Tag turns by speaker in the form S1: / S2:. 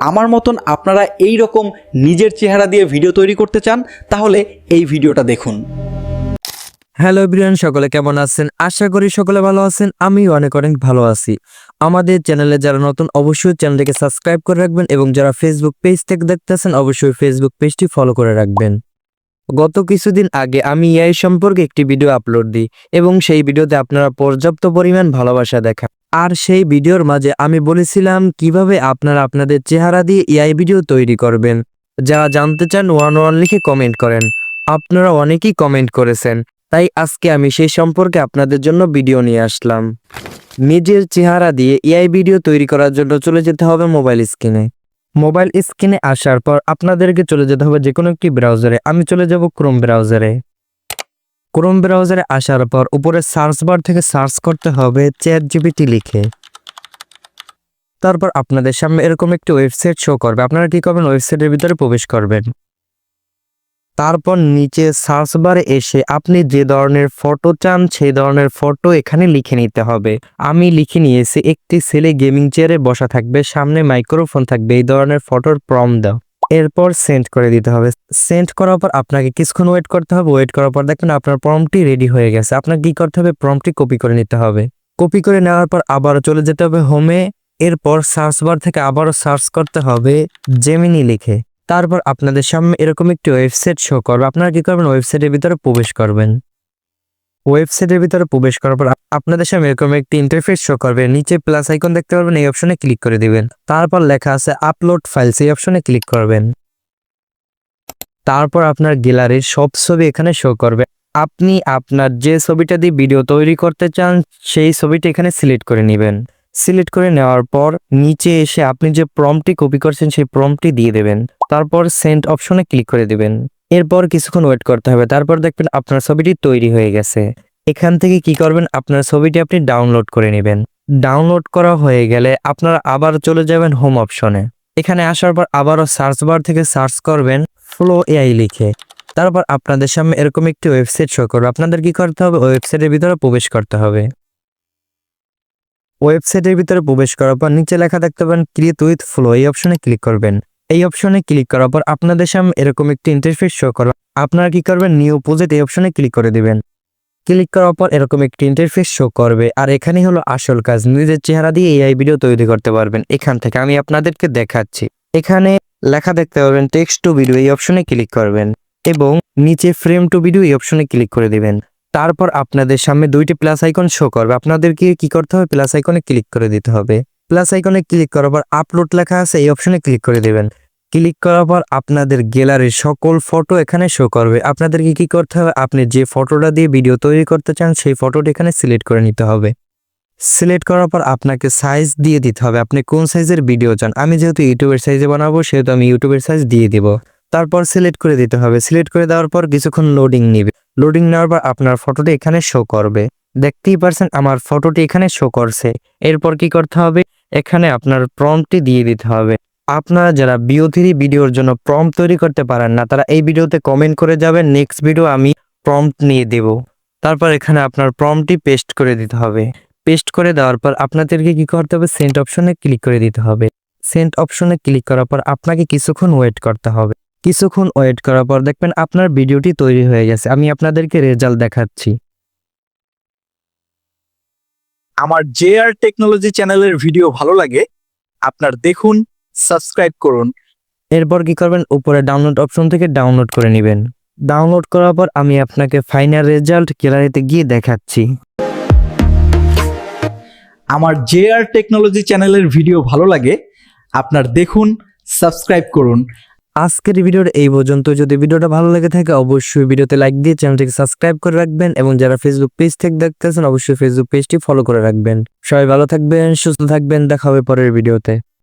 S1: আমার মতন আপনারা এই রকম নিজের চেহারা দিয়ে ভিডিও তৈরি করতে চান, তাহলে এই ভিডিওটা দেখুন।
S2: হ্যালো এভরিওয়ান, সকলে কেমন আছেন? আশা করি সকলে ভালো আছেন, আমিও অনেক অনেক ভালো আছি। আমাদের চ্যানেলে যারা নতুন, অবশ্যই চ্যানেলটিকে সাবস্ক্রাইব করে রাখবেন এবং যারা ফেসবুক পেজ থেকে দেখতেছেন, অবশ্যই ফেসবুক পেজটি ফলো করে রাখবেন। গত কিছুদিন আগে আমি এআই সম্পর্কে একটি ভিডিও আপলোড দিই এবং সেই ভিডিওতে আপনারা পর্যাপ্ত পরিমাণ ভালোবাসা দেখান আর সেই ভিডিওর মাঝে আমি বলেছিলাম কীভাবে আপনারা আপনাদের চেহারা দিয়ে এআই ভিডিও তৈরি করবেন। যারা জানতে চান ওয়ান ওয়ান লিখে কমেন্ট করেন। আপনারা অনেকেই কমেন্ট করেছেন। তাই আজকে আমি সেই সম্পর্কে আপনাদের জন্য ভিডিও নিয়ে আসলাম। নিজের চেহারা দিয়ে এআই ভিডিও তৈরি করার জন্য চলে যেতে হবে মোবাইল স্ক্রিনে। মোবাইল স্ক্রিনে আসার পর আপনাদেরকে চলে যেতে হবে যে কোনো একটি ব্রাউজারে। আমি চলে যাব ক্রোম ব্রাউজারে। ক্রোম ব্রাউজারে আসার পর উপরে সার্চ বার থেকে সার্চ করতে হবে চ্যাট জিপিটি লিখে। তারপর আপনাদের সামনে এরকম একটি ওয়েবসাইট শো করবে। আপনারা কি করবেন? ওয়েবসাইটের ভিতরে প্রবেশ করবেন। তারপর নিচে সার্চ বারে এসে আপনি যে ধরনের ফটো চান, সেই ধরনের ফটো এখানে লিখে নিতে হবে। আমি লিখে নিয়েছি, একটি ছেলে গেমিং চেয়ারে বসা থাকবে, সামনে মাইক্রোফোন থাকবে, এই ধরনের ফটোর প্রম দাও। এরপর সেন্ড করে দিতে হবে। সেন্ড করার পর আপনাকে কিছুক্ষণ ওয়েট করতে হবে। ওয়েট করার পর দেখবেন আপনার প্রমটি রেডি হয়ে গেছে। আপনাকে কি করতে হবে? প্রমটি কপি করে নিতে হবে। কপি করে নেওয়ার পর আবারও চলে যেতে হবে হোমে এরপর সার্চ বার থেকে আবারও সার্চ করতে হবে জেমিনি লিখে। তারপর আপনাদের সামনে এরকম একটি ওয়েবসাইট শো করবে। আপনারা কি করবেন? ওয়েবসাইটের ভিতরে প্রবেশ করবেন। ওয়েবসাইটের ভিতরে প্রবেশ করার পর আপনাদের সামনে এরকম একটি ইন্টারফেস শো করবে। নিচে প্লাস আইকন দেখতে পারবেন, এই অপশনে ক্লিক করে দিবেন। তারপর লেখা আছে আপলোড ফাইলস এই অপশনে ক্লিক করবেন। তারপর আপনার গ্যালারির সব ছবি এখানে শো করবে। আপনি আপনার যে ছবিটা দিয়ে ভিডিও তৈরি করতে চান, সেই ছবিটা এখানে সিলেক্ট করে নেবেন। সিলেক্ট করে নেওয়ার পর নিচে এসে আপনি যে প্রম্পটি কপি করছেন, সেই প্রম্পটি দিয়ে দেবেন। তারপর সেন্ড অপশনে ক্লিক করে দিবেন। এরপর কিছুক্ষণ ওয়েট করতে হবে। তারপর দেখবেন আপনার ছবিটি তৈরি হয়ে গেছে। এখান থেকে কি করবেন? আপনার ছবিটি আপনি ডাউনলোড করে নেবেন। ডাউনলোড করা হয়ে গেলে আপনারা আবার চলে যাবেন হোম অপশনে এখানে আসার পর আবারও সার্চ বার থেকে সার্চ করবেন ফ্লো এআই লিখে। তারপর আপনাদের সামনে এরকম একটি ওয়েবসাইট শো করবে। আপনাদের কি করতে হবে? ওয়েবসাইটের ভিতরে প্রবেশ করতে হবে। ওয়েবসাইটের ভিতরে প্রবেশ করার পর নিচে লেখা দেখতে পাবেন ক্রিয়েট উইথ ফ্লো এই অপশনে ক্লিক করবেন। এই অপশনে ক্লিক করার পর আপনাদের সামনে এরকম একটি ইন্টারফেস শো করবে আপনারা কি করবেন? নিউ প্রজেক্ট এই অপশনে ক্লিক করে দিবেন। ক্লিক করার পর এরকম একটি ইন্টারফেস শো করবে। আর এখানেই হলো আসল কাজ। নিজের চেহারা দিয়ে এআই ভিডিও তৈরি করতে পারবেন। এখান থেকে আমি আপনাদেরকে দেখাচ্ছি। এখানে লেখা দেখতে পাবেন টেক্সট টু ভিডিও এই অপশনে ক্লিক করবেন এবং নিচে ফ্রেম টু ভিডিও এই অপশনে ক্লিক করে দিবেন। তারপর আপনাদের সামনে দুইটি প্লাস আইকন শো করবে। আপনাদেরকে কি করতে হবে? প্লাস আইকনে ক্লিক করে দিতে হবে। প্লাস আইকনে ক্লিক করার পর আপলোড লেখা আছে, এই অপশনে ক্লিক করে দেবেন। ক্লিক করার পর আপনাদের গ্যালারির সকল ফটো এখানে শো করবে। আপনাদেরকে কি করতে হবে? আপনি যে ফটোটা দিয়ে ভিডিও তৈরি করতে চান, সেই ফটোটি এখানে সিলেক্ট করে নিতে হবে। সিলেক্ট করার পর আপনাকে সাইজ দিয়ে দিতে হবে। আপনি কোন সাইজের ভিডিও চান? আমি যেহেতু ইউটিউবের সাইজে বানাবো, সেহেতু আমি ইউটিউবের সাইজ দিয়ে দিব। তারপর সিলেক্ট করে দিতে হবে। সিলেক্ট করে দেওয়ার পর কিছুক্ষণ লোডিং নিবে। লোডিং নেওয়ার পর আপনার ফটোটি এখানে শো করবে। দেখতেই পারছেন, আমার ফটোটি এখানে শো করছে। এরপর কি করতে হবে? এখানে আপনার প্রম্পটি দিয়ে দিতে হবে। আপনারা যারা বিও থ্রি ভিডিওর জন্য প্রম্পট তৈরি করতে পারেন না, তারা এই ভিডিওতে কমেন্ট করে যাবেন নেক্সট ভিডিও আমি প্রম্পট নিয়ে দেব। তারপর এখানে আপনার প্রম্পটি পেস্ট করে দিতে হবে। পেস্ট করে দেওয়ার পর আপনাদেরকে কি করতে হবে? সেন্ট অপশনে ক্লিক করে দিতে হবে। সেন্ট অপশনে ক্লিক করার পর আপনাকে কিছুক্ষণ ওয়েট করতে হবে। কিছুক্ষণ ওয়েট করার পর দেখবেন আপনার ভিডিওটি তৈরি হয়ে গেছে। আমি আপনাদেরকে রেজাল্ট দেখাচ্ছি।
S3: আমার জে আর টেকনোলজি চ্যানেলের ভিডিও ভালো লাগে আপনার দেখুন সাবস্ক্রাইব করুন।
S2: এরপর কি করবেন? উপরে ডাউনলোড অপশন থেকে ডাউনলোড করে নেবেন। ডাউনলোড করার পর আমি আপনাকে ফাইনাল রেজাল্ট গ্যালারিতে গিয়ে দেখাচ্ছি।
S3: আমার জে আর টেকনোলজি চ্যানেলের ভিডিও ভালো লাগে আপনার দেখুন সাবস্ক্রাইব করুন।
S2: আজকের ভিডিওর এই পর্যন্ত। যদি ভিডিওটা ভালো লেগে থাকে, অবশ্যই ভিডিওতে লাইক দিয়ে চ্যানেলটিকে সাবস্ক্রাইব করে রাখবেন এবং যারা ফেসবুক পেজ থেকে দেখতেছেন, অবশ্যই ফেসবুক পেজটি ফলো করে রাখবেন। সবাই ভালো থাকবেন, সুস্থ থাকবেন, দেখা হবে পরের ভিডিওতে।